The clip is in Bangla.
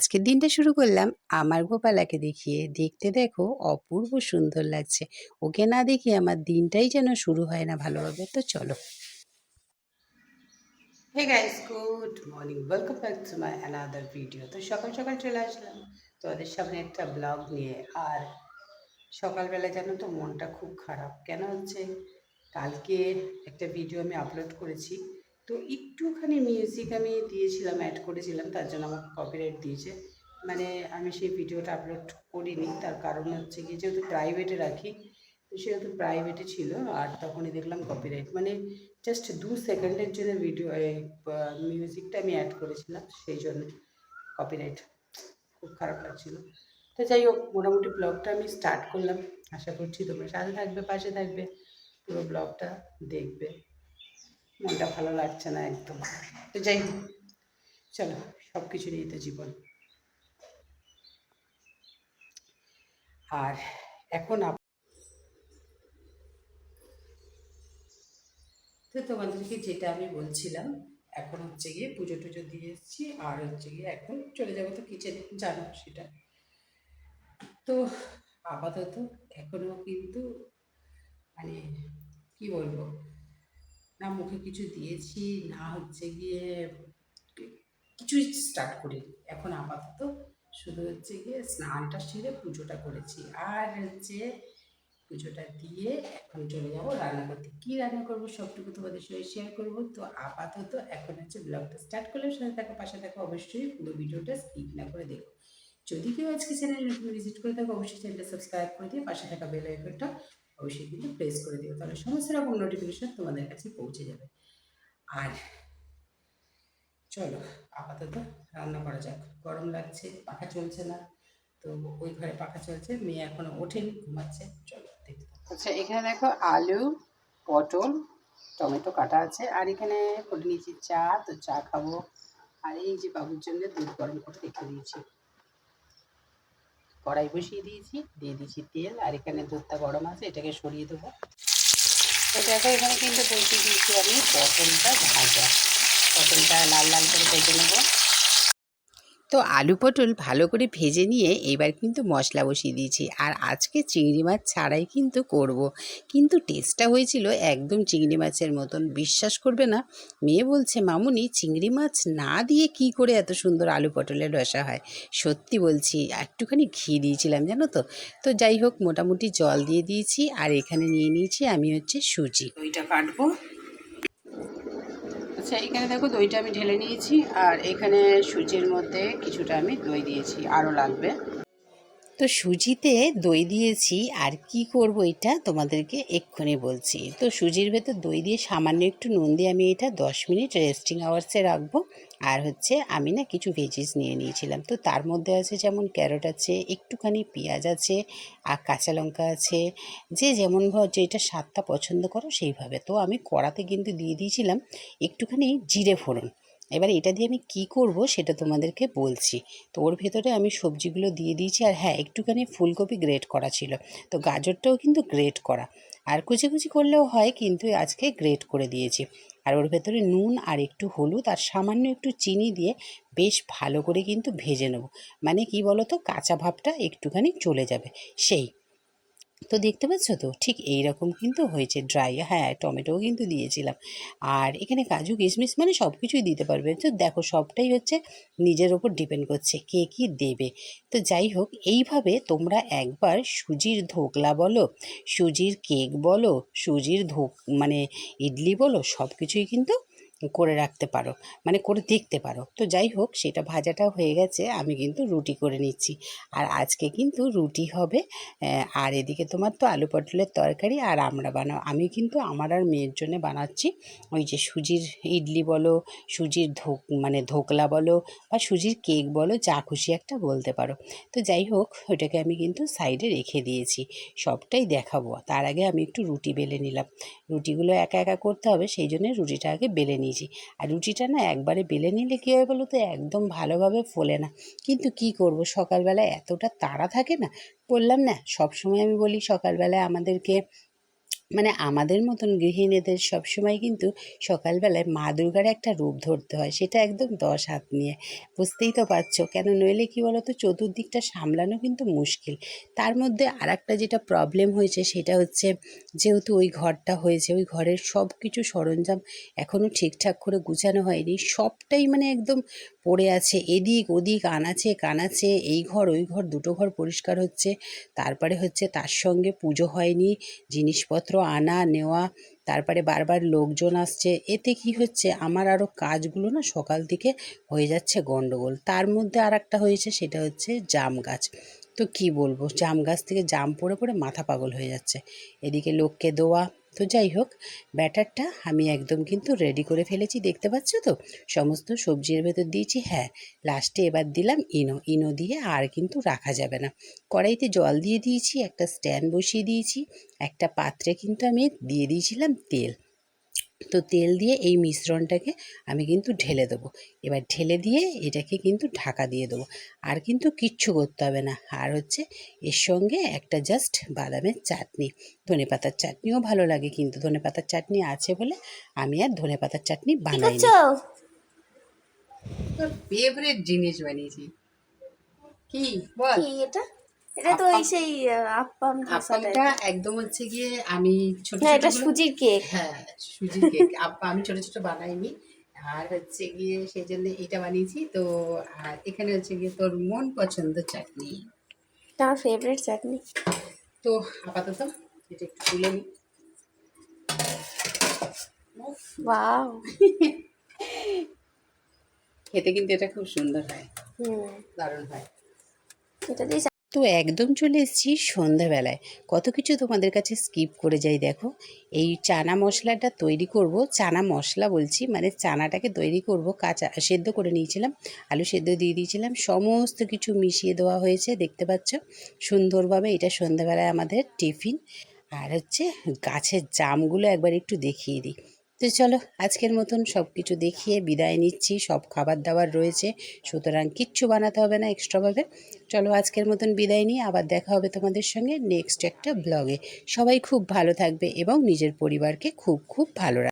আজকের দিনটা শুরু করলাম আমার গোপালাকে দেখিয়ে। দেখতে দেখো অপূর্ব সুন্দর লাগছে। ওকে না দেখি আমার দিনটাই যেন শুরু হয় না ভালোভাবে। তো চলো। Hey guys good morning welcome back to my another video তো সকাল সকাল চলে আসলাম। তোমাদের সামনে একটা ব্লগ নিয়ে। আর সকালবেলা জানো তো মনটা খুব খারাপ। কেন হচ্ছে? কালকে একটা ভিডিও আমি আপলোড করেছি। তো একটুখানি মিউজিক আমি দিয়েছিলাম অ্যাড করেছিলাম, তার জন্য আমাকে কপিরাইট দিয়েছে। মানে আমি সেই ভিডিওটা আপলোড করিনি, তার কারণ হচ্ছে কি যেহেতু প্রাইভেটে রাখি, তো সেহেতু প্রাইভেটে ছিল, আর তখনই দেখলাম কপিরাইট মানে জাস্ট দু সেকেন্ডের জন্য ভিডিও মিউজিকটা আমি অ্যাড করেছিলাম, সেই জন্য কপিরাইট খুব খারাপ লাগছিল। তো যাই হোক, মোটামুটি ব্লগটা আমি স্টার্ট করলাম। আশা করছি তোমরা সাথে থাকবে, পাশে থাকবে, পুরো ব্লগটা দেখবে। মনটা ভালো লাগছে না একদম। তো যাই হোক, চলো সব কিছু নিয়ে তো জীবন। আর এখন তো তোমাদেরকে যেটা আমি বলছিলাম, এখন হচ্ছে গিয়ে পুজো টুজো দিয়ে এসেছি, আর হচ্ছে গিয়ে এখন চলে যাব তো কিচেনে জানো সেটা। তো আপাতত এখনও কিন্তু মানে কি বলব না মুখে কিছু দিয়েছি, না হচ্ছে গিয়ে কিছুই স্টার্ট করিনি। এখন আপাতত শুধু হচ্ছে গিয়ে স্নানটা সেরে পুজোটা করেছি। আর হচ্ছে পুজোটা দিয়ে এখন চলে যাব রান্না করতে কী রান্না করব সবটুকু তোমাদের সঙ্গে শেয়ার করব। তো আপাতত এখন হচ্ছে ব্লগটা স্টার্ট করলে সাথে থাকো, পাশে থাকো, অবশ্যই পুরো ভিডিওটা স্কিপ না করে দেখো। যদি কেউ আজকে চ্যানেল নতুন ভিজিট করে থাকো, অবশ্যই চ্যানেলটা সাবস্ক্রাইব করে দিয়ে পাশে থাকা বেল আইকনটা অবশ্যই কিন্তু প্রেস করে দিও, তাহলে সমস্ত রকম নোটিফিকেশন তোমাদের কাছে পৌঁছে যাবে। আর চলো, আপাতত রান্না করা যাক। গরম লাগছে, পাখা চলছে না, তো ওই ঘরে পাখা চলছে, মেয়ে এখনও ওঠেনি, ঘুমাচ্ছে, চলো আচ্ছা এখানে দেখো আলু, পটল, টমেটো কাটা আছে, আর এখানে করে নিয়েছি চা, তো চা খাব। আর এই যে বাবুর জন্য দুধ গরম করে রেখে দিয়েছি। কড়াই বসিয়ে দিয়েছি, দিয়ে দিয়েছি তেল, আর এখানে দুধটা গরম আছে, এটাকে সরিয়ে দেবো। তো দেখো, এখানে কিন্তু বসিয়ে দিয়েছি আমি পটলটা ভাজা। পটলটা লাল লাল করে ভেজে নেব। তো আলু পটল ভালো করে ভেজে নিয়ে এবার কিন্তু মশলা বসিয়ে দিয়েছি। আর আজকে চিংড়ি মাছ ছাড়াই কিন্তু করব। কিন্তু টেস্টটা হয়েছিল একদম চিংড়ি মাছের মতন। বিশ্বাস করবে না, মেয়ে বলছে, মামুনি, চিংড়ি মাছ না দিয়ে কি করে এত সুন্দর আলু পটলের রসা হয়? সত্যি বলছি, একটুখানি ঘি দিয়েছিলাম, জানো তো? তো যাই হোক, মোটামুটি জল দিয়ে দিয়েছি। আর এখানে নিয়ে নিয়েছি আমি হচ্ছে সুজি। ওইটা কাটবো। আচ্ছা এখানে দেখো দইটা আমি ঢেলে নিয়েছি, আর এখানে সুজির মধ্যে কিছুটা আমি দই দিয়েছি, আরও লাগবে। তো সুজিতে দই দিয়েছি, আর কি করব এটা তোমাদেরকে এক্ষুনি বলছি। তো সুজির ভেতর দই দিয়ে সামান্য একটু নুন দিয়ে আমি এটা দশ মিনিট রেস্টিং আওয়ার্সে রাখব। আর হচ্ছে আমি না কিছু ভেজিস নিয়ে নিয়েছিলাম। তো তার মধ্যে আছে যেমন ক্যারট আছে, একটুখানি পেঁয়াজ আছে, আর কাঁচা লঙ্কা আছে, যে যেমন যেটা স্বাদটা পছন্দ করো সেইভাবে। তো আমি কড়াতে কিন্তু দিয়ে দিয়েছিলাম একটুখানি জিরে ফোড়ন। এবার এটা দিয়ে আমি কি করব সেটা তোমাদেরকে বলছি। তো ওর ভেতরে আমি সবজিগুলো দিয়ে দিয়েছি আর হ্যাঁ একটুখানি ফুলকপি গ্রেট করা ছিল। তো গাজরটাও কিন্তু গ্রেট করা। আর কুচি কুচি করলেও হয় কিন্তু আজকে গ্রেট করে দিয়েছি। আর ওর ভেতরে নুন আর একটু হলুদ আর সামান্য একটু চিনি দিয়ে বেশ ভালো করে কিন্তু ভেজে নেব। মানে কি বলো তো কাঁচা ভাবটা একটুখানি চলে যাবে। সেই তো দেখতে পাচ্ছ তো? ঠিক এই রকম কিন্তু হয়েছে। ড্রাই হ্যাঁ টমেটোও কিন্তু দিয়েছিলাম। আর এখানে কাজু, কিশমিশ মানে সব কিছুই দিতে পারবে। তো দেখো, সবটাই হচ্ছে নিজের ওপর ডিপেন্ড করছে কে কী দেবে। তো যাই হোক, এইভাবে তোমরা একবার সুজির ধোকলা বলো, সুজির কেক বলো, সুজির ধোক মানে ইডলি বলো সব কিছুই কিন্তু করে রাখতে পারো মানে করে দেখতে পারো। তো যাই হোক, সেটা ভাজাটা হয়ে গেছে, আমি কিন্তু রুটি করে নিচ্ছি। আর আজকে কিন্তু রুটি হবে আর এদিকে তোমার তো আলু পটলের তরকারি আর আমরা বানাও, আমি কিন্তু আমার আর মেয়ের জন্য বানাচ্ছি ওই যে সুজির ইডলি বলো, সুজির ধোক মানে ধোকলা বলো বা সুজির কেক বলো, যা খুশি একটা বলতে পারো। তো যাই হোক, ওটাকে আমি কিন্তু সাইডে রেখে দিয়েছি, সবটাই দেখাবো। তার আগে আমি একটু রুটি বেলে নিলাম। রুটিগুলো একা একা করতে হবে, সেই জন্য রুটিটা আগে বেলে নিয়েছি। আর রুটিটা না একবারে বেলে নিলে কী হয় বলো তো একদম ভালোভাবে ফোলে না। কিন্তু কি করব? সকালবেলা এতটা তাড়া থাকে না? বললাম না, সবসময় আমি বলি সকালবেলায় আমাদেরকে মানে আমাদের মতন গৃহিণীদের সবসময় কিন্তু সকালবেলায় মা দুর্গার একটা রূপ ধরতে হয়, সেটা একদম দশ হাত নিয়ে। বুঝতেই তো পারছ, কেন নইলে কি বলো তো চতুর্দিকটা সামলানো কিন্তু মুশকিল। তার মধ্যে আর যেটা প্রবলেম হয়েছে, সেটা হচ্ছে যেহেতু ওই ঘরটা হয়েছে, ওই ঘরের সব কিছু সরঞ্জাম এখনও ঠিকঠাক করে গুছানো হয়নি, সবটাই মানে একদম পড়ে আছে, এদিক ওদিক আনাচে কানাচে এই ঘর, ওই ঘর, দুটো ঘর পরিষ্কার হচ্ছে। তারপরে হচ্ছে তার সঙ্গে পুজো হয়নি, জিনিসপত্র আনা, নেওয়া, তারপরে বারবার লোকজন আসছে। এতে কি হচ্ছে? আমার আরও কাজগুলো না সকাল থেকে হয়ে যাচ্ছে গন্ডগোল। তার মধ্যে আর একটা হয়েছে, সেটা হচ্ছে জাম গাছ। তো কি বলব? জাম গাছ থেকে জাম পড়ে পড়ে মাথা পাগল হয়ে যাচ্ছে। এদিকে লোককে দেওয়া তো যাই হোক, ব্যাটারটা আমি একদম কিন্তু রেডি করে ফেলেছি, দেখতে পাচ্ছ তো? সমস্ত সবজির ভেতর দিয়েছি হ্যাঁ লাস্টে এবার দিলাম ইনো। ইনো দিয়ে আর কিন্তু রাখা যাবে না। কড়াইতে জল দিয়ে দিয়েছি, একটা স্ট্যান্ড বসিয়ে দিয়েছি, একটা পাত্রে কিন্তু আমি দিয়ে দিয়েছিলাম তেল। তো তেল দিয়ে এই মিশ্রণটাকে আমি কিন্তু ঢেলে দেবো। এবার ঢেলে দিয়ে এটাকে কিন্তু ঢাকা দিয়ে দেবো। আর কিন্তু কিচ্ছু করতে হবে না। আর হচ্ছে এর সঙ্গে একটা জাস্ট বাদামের চাটনি। ধনে পাতার চাটনিও ভালো লাগে কিন্তু। ধনে পাতার চাটনি আছে বলে আমি আর ধনে পাতার চাটনি বানাই ফেভারিট জিনিস বানিয়েছি। কি? বল। এটা? এটা তো ওই সেই আপ্পাম একদম হচ্ছে গিয়ে আমি ছোট হ্যাঁ ছোট এটা সুজির কেক। হ্যাঁ সুজির কেক। আপা আমি ছোট ছোট বানাইনি। আর হচ্ছে গিয়ে সেই জন্য এটা বানিয়েছি। তো আর এখানে হচ্ছে গিয়ে তোর মন পছন্দ চাটনি। আমার ফেভারিট চাটনি। তো আপাতত এটা একটু তুলে নিই। ওয়াও। খেতে কিন্তু এটা খুব সুন্দর হয়। হুম। দারুণ হয়। এটা দিয়ে তো একদম চলে এসেছি সন্ধ্যাবেলায়। কত কিছু তোমাদের কাছে স্কিপ করে যাই দেখো। এই চানা মশলাটা তৈরি করব। চানা মশলা বলছি মানে চানাটাকে তৈরি করব। কাঁচা সেদ্ধ করে নিয়েছিলাম, আলু সেদ্ধ দিয়ে দিয়েছিলাম। সমস্ত কিছু মিশিয়ে দেওয়া হয়েছে, দেখতে পাচ্ছ? সুন্দরভাবে এটা সন্ধ্যাবেলায় আমাদের টিফিন। আর হচ্ছে গাছের জামগুলো একবার একটু দেখিয়ে দিই। তো চলো আজকের মতন সব কিছু দেখিয়ে বিদায় নিচ্ছি। সব খাবার দাবার রয়েছে, সুতরাং কিচ্ছু বানাতে হবে না এক্সট্রাভাবে চলো আজকের মতন বিদায় নিয়ে আবার দেখা হবে তোমাদের সঙ্গে নেক্সট একটা ব্লগে সবাই খুব ভালো থাকবে এবং নিজের পরিবারকে খুব খুব ভালো